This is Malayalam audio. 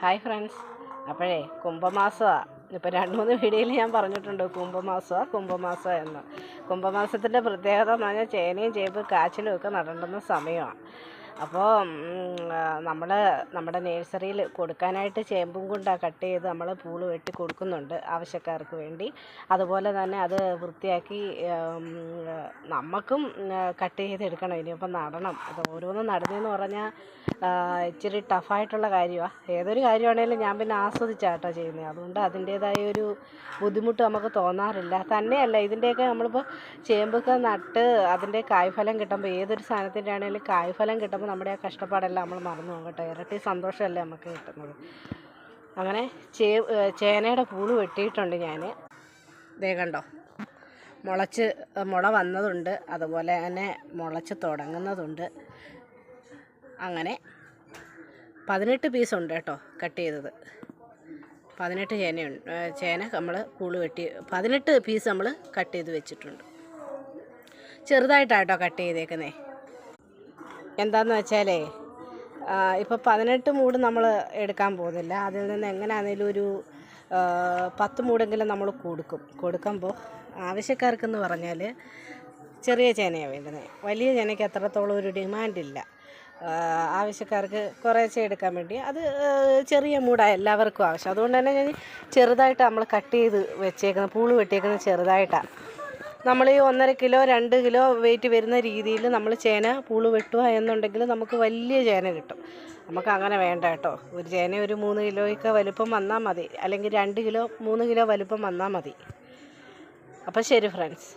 ഹായ് ഫ്രണ്ട്സ് അപ്പോഴേ കുംഭമാസമാണ് ഇപ്പോൾ രണ്ട് മൂന്ന് വീഡിയോയിൽ ഞാൻ പറഞ്ഞിട്ടുണ്ട് കുംഭമാസമാണ് കുംഭമാസം എന്ന്. കുംഭമാസത്തിന്റെ പ്രത്യേകത എന്ന് പറഞ്ഞാൽ ചേനയും ചേമ്പ് കാച്ചിലും ഒക്കെ നടണ്ടുന്ന സമയമാണ്. അപ്പോൾ നമ്മൾ നമ്മുടെ നേഴ്സറിയിൽ കൊടുക്കാനായിട്ട് ചേമ്പും കൊണ്ടാണ് കട്ട് ചെയ്ത് നമ്മൾ പൂൾ വെട്ടി കൊടുക്കുന്നുണ്ട് ആവശ്യക്കാർക്ക് വേണ്ടി. അതുപോലെ തന്നെ അത് വൃത്തിയാക്കി നമുക്കും കട്ട് ചെയ്തെടുക്കണം. ഇനിയിപ്പോൾ നടണം. അത് ഓരോന്നും നടന്നെന്ന് പറഞ്ഞാൽ ഇച്ചിരി ടഫായിട്ടുള്ള കാര്യമാണ് ഏതൊരു കാര്യമാണേലും ഞാൻ പിന്നെ ആസ്വദിച്ചാട്ടോ ചെയ്യുന്നത് അതുകൊണ്ട് അതിന്റേതായ ഒരു ബുദ്ധിമുട്ട് നമുക്ക് തോന്നാറില്ല. തന്നെയല്ല ഇതിന്റെയൊക്കെ നമ്മളിപ്പോൾ ചേമ്പൊക്കെ നട്ട് അതിന്റെ കായ്ഫലം കിട്ടുമ്പോൾ ഏതൊരു സാധനത്തിന്റെ ആണെങ്കിലും കായ്ഫലം കിട്ടുമ്പോൾ നമ്മുടെ ആ കഷ്ടപ്പാടെല്ലാം നമ്മൾ മറന്നു പോകും കേട്ടോ. ഇരട്ടി സന്തോഷമല്ലേ നമുക്ക് കിട്ടുന്നത്. അങ്ങനെ ചേ ചേനയുടെ പൂൾ വെട്ടിയിട്ടുണ്ട് ഞാൻ ദേ കണ്ടോ? മുളച്ച് മുള വന്നതുണ്ട്. അതുപോലെ തന്നെ മുളച്ച് തുടങ്ങുന്നതുണ്ട്. അങ്ങനെ പതിനെട്ട് പീസുണ്ട് കേട്ടോ കട്ട് ചെയ്തത്. പതിനെട്ട് ചേനയുണ്ട്. ചേന നമ്മൾ പൂൾ വെട്ടി പതിനെട്ട് പീസ് നമ്മൾ കട്ട് ചെയ്ത് വെച്ചിട്ടുണ്ട്. ചെറുതായിട്ടാട്ടോ കട്ട് ചെയ്തേക്കുന്നേ. എന്താന്ന് വെച്ചാലേ ഇപ്പോൾ പതിനെട്ട് മൂട് നമ്മൾ എടുക്കാൻ പോകുന്നില്ല. അതിൽ നിന്ന് എങ്ങനെയാണെങ്കിലും ഒരു പത്ത് മൂടെങ്കിലും നമ്മൾ കൊടുക്കും. കൊടുക്കുമ്പോൾ ആവശ്യക്കാർക്കെന്ന് പറഞ്ഞാൽ ചെറിയ ചേനയാണ് വേണ്ടുന്നത് വലിയ ചേനയ്ക്ക് അത്രത്തോളം ഒരു ഡിമാൻഡില്ല. ആവശ്യക്കാർക്ക് കുറേശ്ശെ എടുക്കാൻ വേണ്ടി. അത് ചെറിയ മൂടാണ് എല്ലാവർക്കും ആവശ്യം. അതുകൊണ്ട് തന്നെ ഞാൻ ചെറുതായിട്ട് നമ്മൾ കട്ട് ചെയ്ത് വെച്ചേക്കുന്നത് പൂൾ വെട്ടിയേക്കുന്നത് ചെറുതായിട്ടാണ് നമ്മൾ ഈ ഒന്നര കിലോ രണ്ട് കിലോ വെയിറ്റ് വരുന്ന രീതിയിൽ നമ്മൾ ചേന പൂൾ വെട്ടുക എന്നുണ്ടെങ്കിൽ നമുക്ക് വലിയ ചേന കിട്ടും. നമുക്ക് അങ്ങനെ വേണ്ട കേട്ടോ. ഒരു ചേന ഒരു മൂന്ന് കിലോയൊക്കെ വലുപ്പം വന്നാൽ മതി. അല്ലെങ്കിൽ രണ്ട് കിലോ മൂന്ന് കിലോ വലുപ്പം വന്നാൽ മതി. അപ്പോൾ ശരി ഫ്രണ്ട്സ്